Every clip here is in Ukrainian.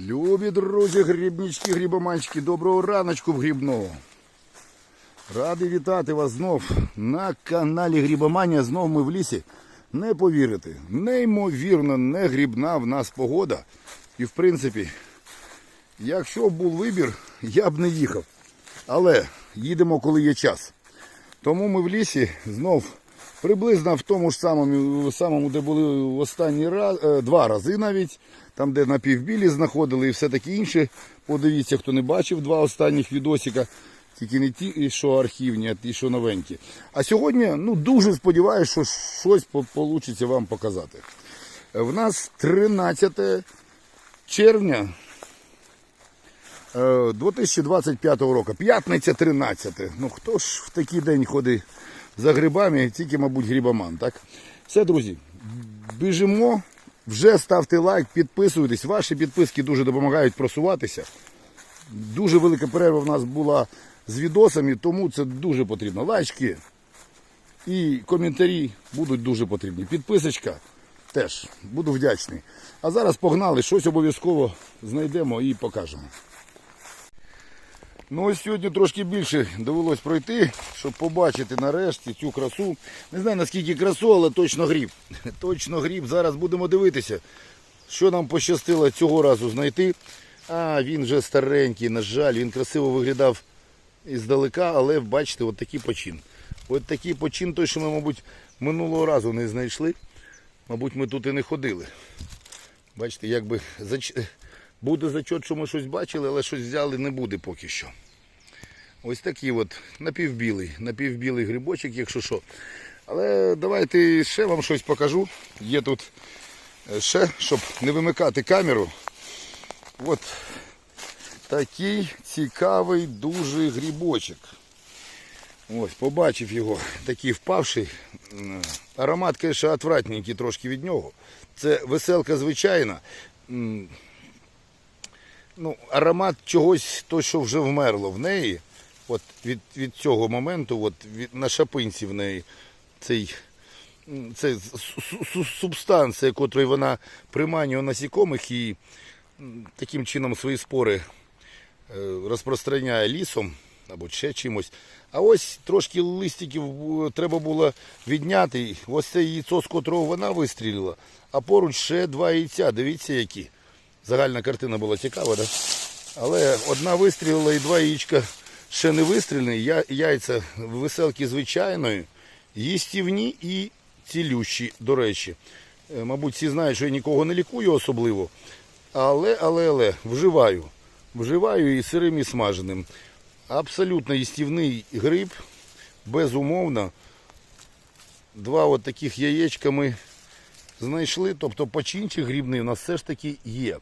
Любі друзі, грибнички, грибоманчики, доброго раночку в грибного. Радий вітати вас знов на каналі Грибоманія. Знов ми в лісі. Не повірите, неймовірно не грибна в нас погода. І в принципі, якщо б був вибір, я б не їхав. Але їдемо, коли є час. Тому ми в лісі знов приблизно в тому ж самому, самому де були останні раз, е, два рази навіть, там, де на півбілі знаходили і все таке інше. Подивіться, хто не бачив два останніх відосика. Тільки не ті, що архівні, а ті, що новенькі. А сьогодні ну, дуже сподіваюся, що щось вийде вам показати. Е, В нас 13 червня е, 2025 року. П'ятниця 13. Ну хто ж в такий день ходить за грибами, тільки, мабуть, грибоман, так? Все, друзі, біжимо. Вже ставте лайк, підписуйтесь. Ваші підписки дуже допомагають просуватися. Дуже велика перерва в нас була з відосами, тому це дуже потрібно. Лайчки і коментарі будуть дуже потрібні. Підписочка теж буду вдячний. А зараз погнали, щось обов'язково знайдемо і покажемо. Ну ось сьогодні трошки більше довелось пройти, щоб побачити нарешті цю красу. Не знаю наскільки красу, але точно гріб. Точно гріб. Зараз будемо дивитися, що нам пощастило цього разу знайти. А він вже старенький, на жаль, він красиво виглядав іздалека, але бачите, от такий почин. От такий почин, той, що ми, мабуть, минулого разу не знайшли. Мабуть, ми тут і не ходили. Бачите, якби. Буде зачот, що ми щось бачили, але щось взяли не буде поки що. Ось такий от напівбілий, напівбілий грибочок, якщо що. Але давайте ще вам щось покажу. Є тут е, ще, щоб не вимикати камеру. От такий цікавий дуже грибочок. Ось, побачив його, такий впавший. Аромат, звісно, отвратненький трошки від нього. Це веселка звичайна. Ну, аромат чогось, то, що вже вмерло в неї. От від, від цього моменту, от від, на шапинці в неї цей, це су- су- субстанція, котрою вона приманює насікомих і таким чином свої спори е, розпространяє лісом або ще чимось. А ось трошки листиків е, треба було відняти. Ось це яйцо, з котрого вона вистрілила, а поруч ще два яйця. Дивіться, які. Загальна картина була цікава, да? але одна вистрілила і два яєчка ще не вистрілені. Я- Яйця веселки звичайної, їстівні і цілющі, до речі. Е, Мабуть, всі знають, що я нікого не лікую особливо. Але, але, але, вживаю. Вживаю і сирим, і смаженим. Абсолютно їстівний гриб, безумовно. Два от таких яєчка ми знайшли. Тобто починчик грибний у нас все ж таки є.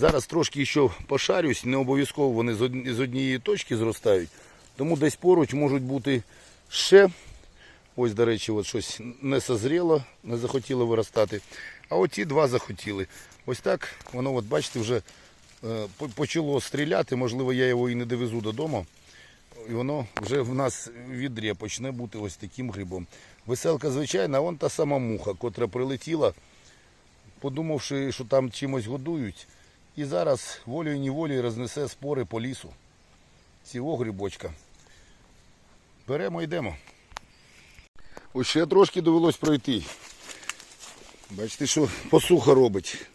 Зараз трошки ще пошарюсь, не обов'язково вони з однієї точки зростають. Тому десь поруч можуть бути ще. Ось, до речі, от щось не созріло, не захотіло виростати. А оті два захотіли. Ось так воно, от бачите, вже е, почало стріляти. Можливо, я його і не довезу додому. І воно вже в нас в відрі почне бути ось таким грибом. Веселка, звичайна, а вон та сама муха, котра прилетіла, подумавши, що там чимось годують. І зараз волею неволею рознесе спори по лісу. Цього грибочка. Беремо, йдемо. Ось ще трошки довелось пройти. Бачите, що посуха робить.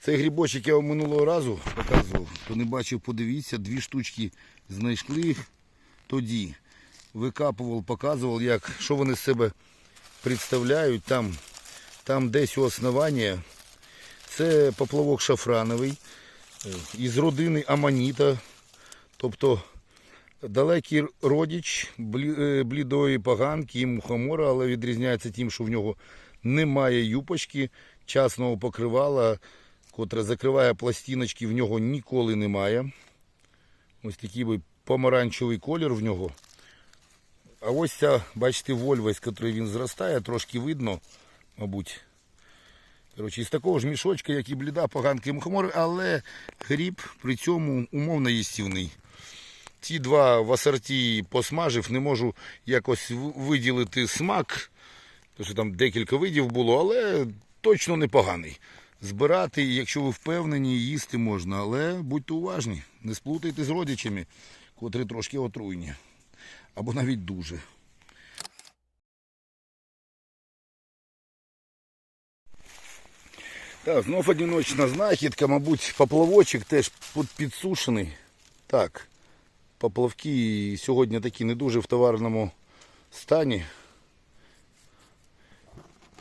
Цей грибочок я вам минулого разу показував. Хто не бачив, подивіться, дві штучки знайшли тоді. Викапував, показував, як, що вони з себе представляють. Там, там десь у основання. Це поплавок шафрановий із родини Аманіта. Тобто далекий родич е, блідої поганки і мухомора, але відрізняється тим, що в нього немає юпочки, часного покривала, котре закриває пластиночки, в нього ніколи немає. Ось такий би помаранчевий колір в нього. А ось ця, бачите, вольва, якої він зростає, трошки видно, мабуть. Коротше, із такого ж мішочка, як і бліда, поганки і мухомор, але гріб при цьому умовно їстівний. Ці два в асорті посмажив, не можу якось виділити смак, тому що там декілька видів було, але точно непоганий. збирати, якщо ви впевнені, їсти можна, але будьте уважні, не сплутайте з родичами, котрі трошки отруйні. Або навіть дуже. Так, знов одиночна знахідка, мабуть, поплавочок теж під- підсушений. Так, поплавки сьогодні такі не дуже в товарному стані.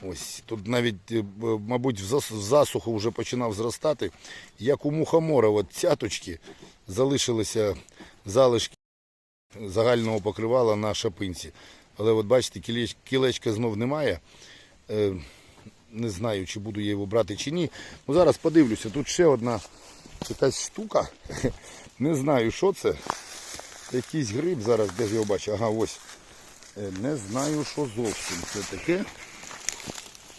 Ось тут навіть, е, мабуть, в засуху вже починав зростати. Як у мухомора, от цяточки залишилися залишки загального покривала на шапинці. Але от бачите, кілечка знов немає. Не знаю, чи буду я його брати чи ні. Ну зараз подивлюся. Тут ще одна якась штука. Не знаю, що це. Якийсь гриб зараз, де ж його бачу. Ага, ось. Е, Не знаю, що зовсім це таке.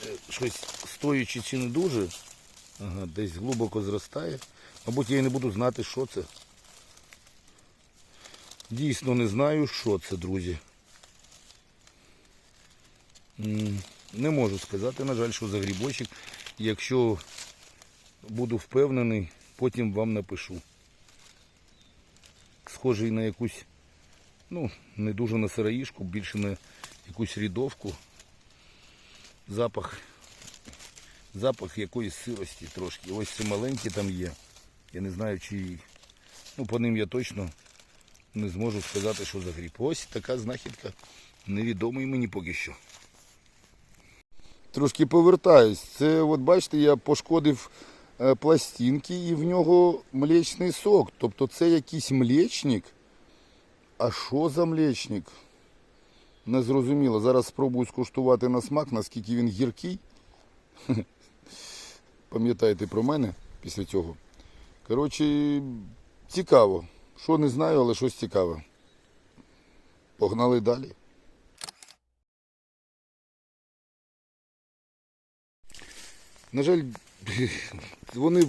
Е, Щось стоячи чи не дуже. Ага, десь глибоко зростає. Мабуть, я і не буду знати, що це. Дійсно не знаю, що це, друзі. Не можу сказати, на жаль, що за грибочок. Якщо буду впевнений, потім вам напишу. Схожий на якусь, ну, не дуже на сироїшку, більше на якусь рідовку. Запах. Запах якоїсь сирості трошки. Ось це маленькі там є. Я не знаю, чи. Ну, по ним я точно не зможу сказати, що за гриб. Ось така знахідка. Невідомий мені поки що. Трошки повертаюсь. Це, от бачите, я пошкодив е, пластинки і в нього млечний сок. Тобто це якийсь млечник. А що за млечник? Не зрозуміло. Зараз спробую скуштувати на смак, наскільки він гіркий. Пам'ятайте про мене після цього. Коротше, цікаво. Що не знаю, але щось цікаве. Погнали далі. На жаль, вони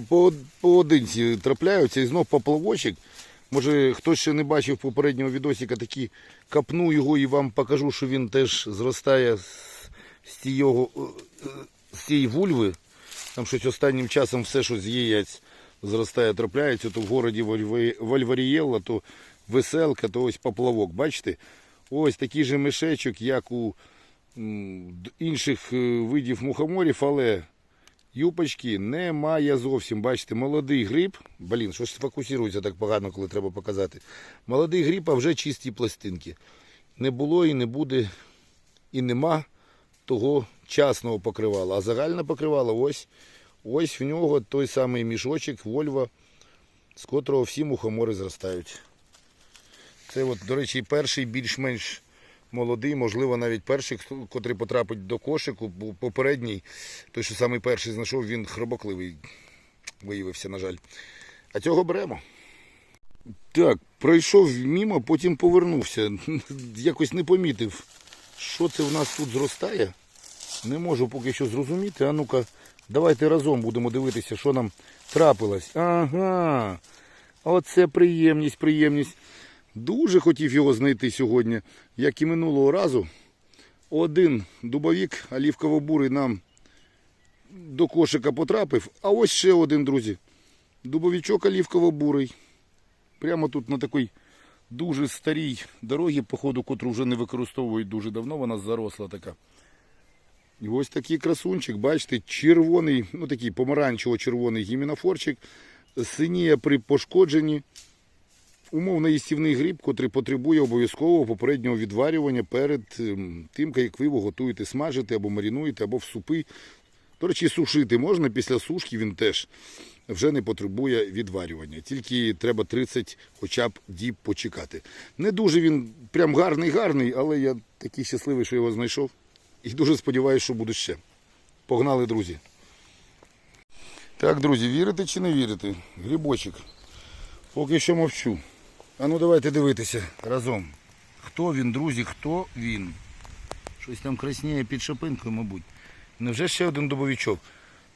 поодинці трапляються і знов поплавочок. Може хтось ще не бачив попереднього відосика, такі капну його і вам покажу, що він теж зростає з, тієго, е, з цієї вульви. Там щось останнім часом все, що з яєць зростає, трапляється, то в городі Вольварієлла, то веселка, то ось поплавок. Бачите? Ось такий же мішечок, як у інших е, видів мухоморів, але юпочки немає зовсім. Бачите, молодий гриб. Блін, що ж фокусується так погано, коли треба показати. Молодий гриб, а вже чисті пластинки. Не було і не буде, і нема того часного покривала. А загальне покривало ось, ось в нього той самий мішочок Вольва, з котрого всі мухомори зростають. Це, от, до речі, перший більш-менш молодий, можливо, навіть перший, котрий потрапить до кошику, бо попередній, той, що самий перший знайшов, він хробокливий виявився, на жаль. А цього беремо. Так, пройшов мімо, потім повернувся. Якось не помітив, що це в нас тут зростає. Не можу поки що зрозуміти. А ну-ка, давайте разом будемо дивитися, що нам трапилось. Ага. Оце приємність, приємність. Дуже хотів його знайти сьогодні, як і минулого разу. Один дубовік олівково-бурий нам до кошика потрапив, а ось ще один, друзі. Дубовічок олівково-бурий. Прямо тут на такій дуже старій дорогі, походу, котру вже не використовують дуже давно, вона заросла така. І ось такий красунчик, бачите, червоний, ну такий помаранчево-червоний гімінофорчик, синіє при пошкодженні. Умовно їстівний гриб, котрий потребує обов'язкового попереднього відварювання перед ем, тим, як ви його готуєте смажити або марінуєте, або в супи. До речі, сушити можна, після сушки він теж вже не потребує відварювання. Тільки треба 30 хоча б діб почекати. Не дуже він прям гарний-гарний, але я такий щасливий, що його знайшов. І дуже сподіваюся, що буде ще. Погнали, друзі. Так, друзі, вірите чи не вірите? Грибочок. Поки що мовчу. А ну давайте дивитися разом. Хто він, друзі, хто він? Щось там красніє під шапинкою, мабуть. Невже ще один дубовичок?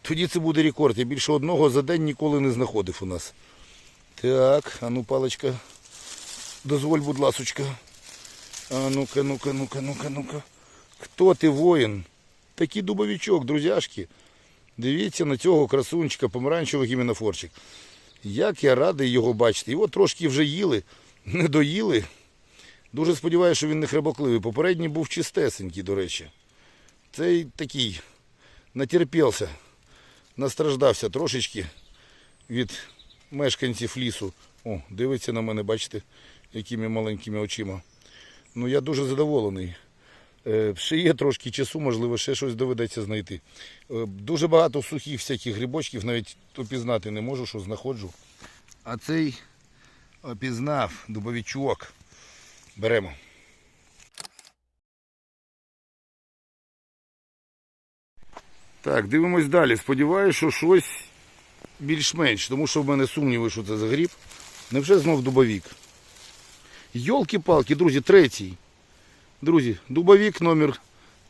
Тоді це буде рекорд. Я більше одного за день ніколи не знаходив у нас. Так, а ну паличка. Дозволь, будь ласочка. А ну-ка, ну-ка, ну-ка, ну-ка, ну-ка. Хто ти воїн? Такий дубовичок, друзяшки. Дивіться на цього красунчика, помаранчевого гіменофорчик. Як я радий його бачити. Його трошки вже їли, не доїли. Дуже сподіваюся, що він не хребокливий. Попередній був чистесенький, до речі. Цей такий натерпівся, настраждався трошечки від мешканців лісу. О, дивиться на мене, бачите, якими маленькими очима. Ну, я дуже задоволений. Е, Ще є трошки часу, можливо, ще щось доведеться знайти. Е, Дуже багато сухих всяких грибочків, навіть опізнати не можу, що знаходжу. А цей опізнав дубовичок. Беремо. Так, дивимось далі. Сподіваюся, що щось більш-менш, тому що в мене сумніви, що це за гріб. Невже знов дубовік? Йолки-палки, друзі, третій. Друзі, дубовік номер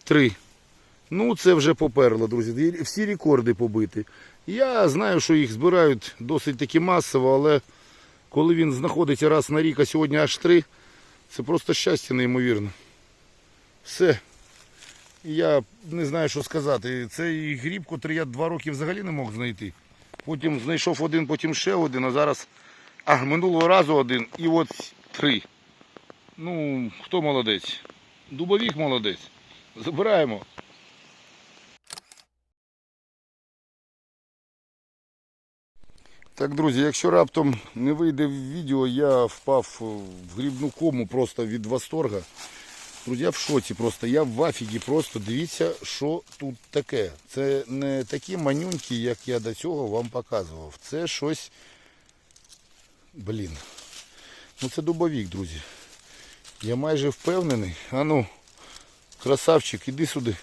3. Ну, це вже поперло, друзі. Всі рекорди побиті. Я знаю, що їх збирають досить таки масово, але коли він знаходиться раз на рік, а сьогодні аж три, це просто щастя неймовірне. Все. Я не знаю, що сказати. Цей гріб, котрий я два роки взагалі не мог знайти. Потім знайшов один, потім ще один, а зараз. А, минулого разу один і от три. Ну, хто молодець? Дубовік молодець. Забираємо. Так, друзі, якщо раптом не вийде в відео, я впав в грібну кому просто від восторга. Друзі, я в шоці просто, я в афігі просто. Дивіться, що тут таке. Це не такі манюньки, як я до цього вам показував. Це щось. Блін. Ну це дубовік, друзі. Я майже впевнений. А ну, красавчик, іди сюди.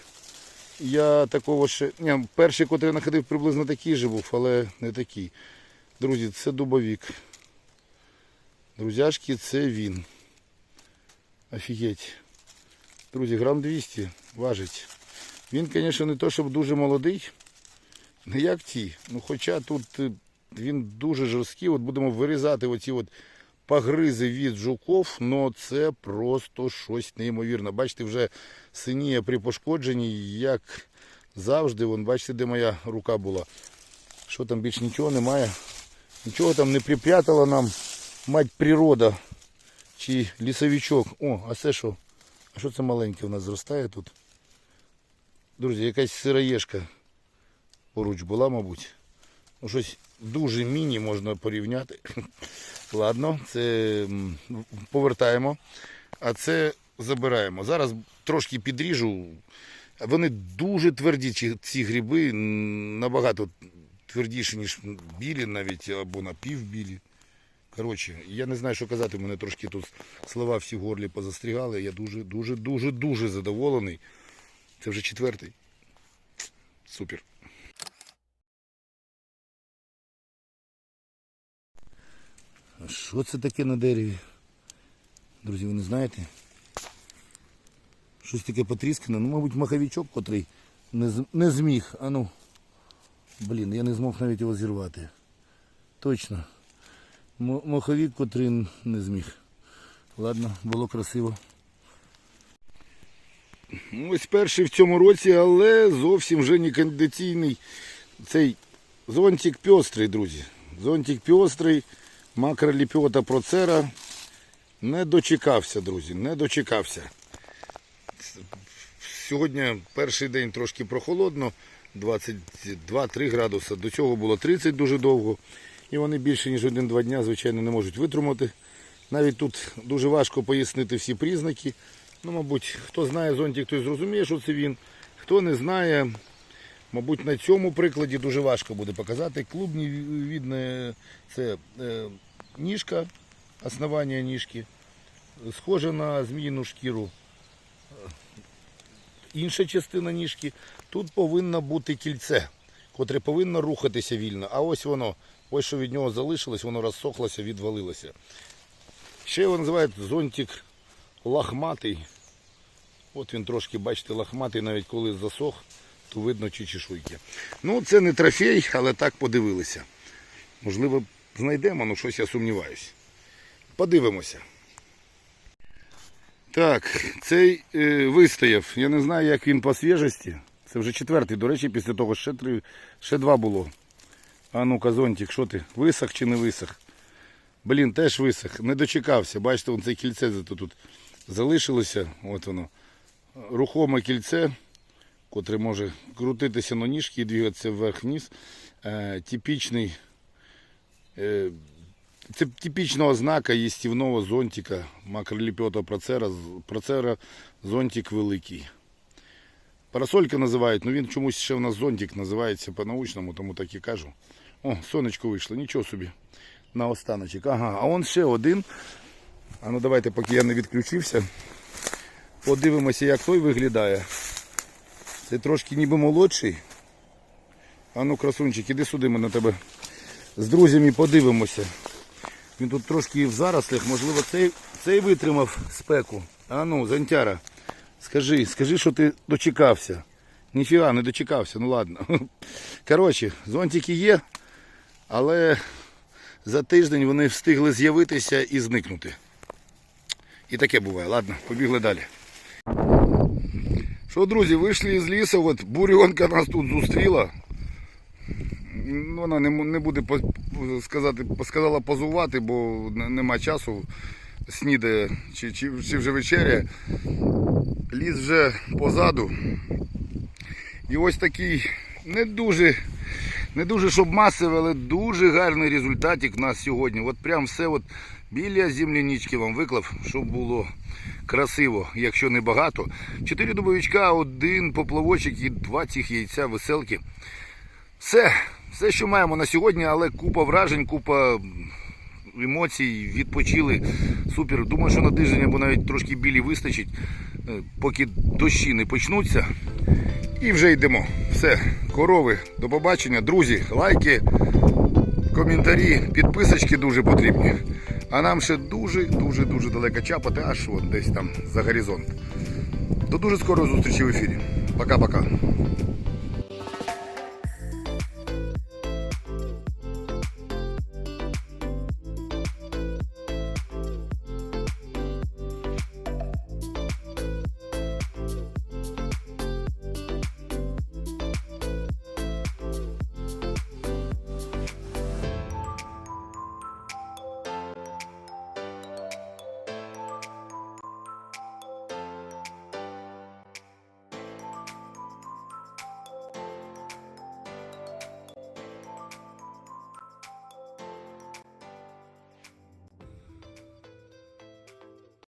Я такого ще. Ні, перший, я знаходив, приблизно такий же був, але не такий. Друзі, це дубовік. Друзяшки, це він. Офігеть. Друзі, грам 200 важить. Він, звісно, не то, щоб дуже молодий. Не як ті. Ну, хоча тут е, він дуже жорсткий. От будемо вирізати оці от погризи від жуков, але це просто щось неймовірне. Бачите, вже синіє при пошкодженні, як завжди. Вон, бачите, де моя рука була. Що там більш нічого немає. Нічого там не припрятала нам мать природа чи лісовичок. О, а це що? А що це маленьке у нас зростає тут? Друзі, якась сироєшка поруч була, мабуть. Ну, щось дуже міні можна порівняти. Ладно, це повертаємо, а це забираємо. Зараз трошки підріжу. Вони дуже тверді, ці- гриби, набагато твердіші, ніж білі навіть, або напівбілі. Коротше, я не знаю, що казати, мене трошки тут слова всі в горлі позастрігали. Я дуже, дуже, дуже, дуже задоволений. Це вже четвертий. Супер. Що це таке на дереві? Друзі, ви не знаєте? Щось таке потріскане. Ну, мабуть, маховичок, котрий не, не зміг. А ну. Блін, я не змог навіть його зірвати. Точно. М- маховик, котрий не зміг. Ладно, було красиво. Ось перший в цьому році, але зовсім вже не кондиційний. Цей зонтик пьострий, друзі. Зонтик пьострий, макроліпіота процера. Не дочекався, друзі, не дочекався. Сьогодні перший день трошки прохолодно, 22-3 градуси. До цього було 30 дуже довго. І вони більше, ніж один-два дня, звичайно, не можуть витримати. Навіть тут дуже важко пояснити всі признаки. Ну, мабуть, хто знає зонтик, той зрозуміє, що це він. Хто не знає, мабуть, на цьому прикладі дуже важко буде показати. Клубні видно, це е, ніжка, основання ніжки, схоже на зміїну шкіру. Інша частина ніжки. Тут повинно бути кільце, котре повинно рухатися вільно. А ось воно, ось що від нього залишилось, воно розсохлося, відвалилося. Ще його називають зонтик лахматий. От він трошки, бачите, лахматий, навіть коли засох, то видно чи чешуйки. Ну, це не трофей, але так подивилися. Можливо, знайдемо, ну щось я сумніваюсь. Подивимося. Так, цей е, вистояв. Я не знаю, як він по свіжості. Це вже четвертий, до речі, після того ще три, ще два було. А ну-ка, зонтик, що ти? Висох чи не висох? Блін, теж висох. Не дочекався. Бачите, вон це кільце зато тут залишилося. От воно. Рухоме кільце, котре може крутитися на ніжки і двигатися вверх-вниз. Е, типічний, це типічна ознака їстівного зонтика макроліпіотого процера. Процера зонтик великий. Парасолька називають, ну він чомусь ще в нас зонтик називається по-научному, тому так і кажу. О, сонечко вийшло, нічого собі. На останочок. Ага, а он ще один. А ну давайте, поки я не відключився. Подивимося, як той виглядає. Це трошки ніби молодший. А ну, красунчик, іди сюди, ми на тебе з друзями подивимося. Він тут трошки в зарослях, можливо, цей, цей витримав спеку. А ну, Зантяра, скажи, скажи, що ти дочекався. Ніфіга, не дочекався, ну ладно. Коротше, зонтики є, але за тиждень вони встигли з'явитися і зникнути. І таке буває. Ладно, побігли далі. Що, друзі, вийшли з лісу, от бурьонка нас тут зустріла. Ну, Вона не, не буде сказати, сказала позувати, бо нема часу. Снідає чи, чи, чи вже вечеря. Ліс вже позаду. І ось такий не дуже, не дуже щоб масовий, але дуже гарний результатик в нас сьогодні. От прям все от біля землянички вам виклав, щоб було красиво, якщо не багато. Чотири дубовичка, один поплавочок і два цих яйця веселки. Все, все, що маємо на сьогодні, але купа вражень, купа емоцій, відпочили. Супер. Думаю, що на тиждень або навіть трошки білі вистачить, е, поки дощі не почнуться. І вже йдемо. Все, корови, до побачення. Друзі, лайки, коментарі, підписочки дуже потрібні. А нам ще дуже-дуже дуже далеко чапати, аж от десь там за горизонт. До дуже скорої зустрічі в ефірі. Пока-пока.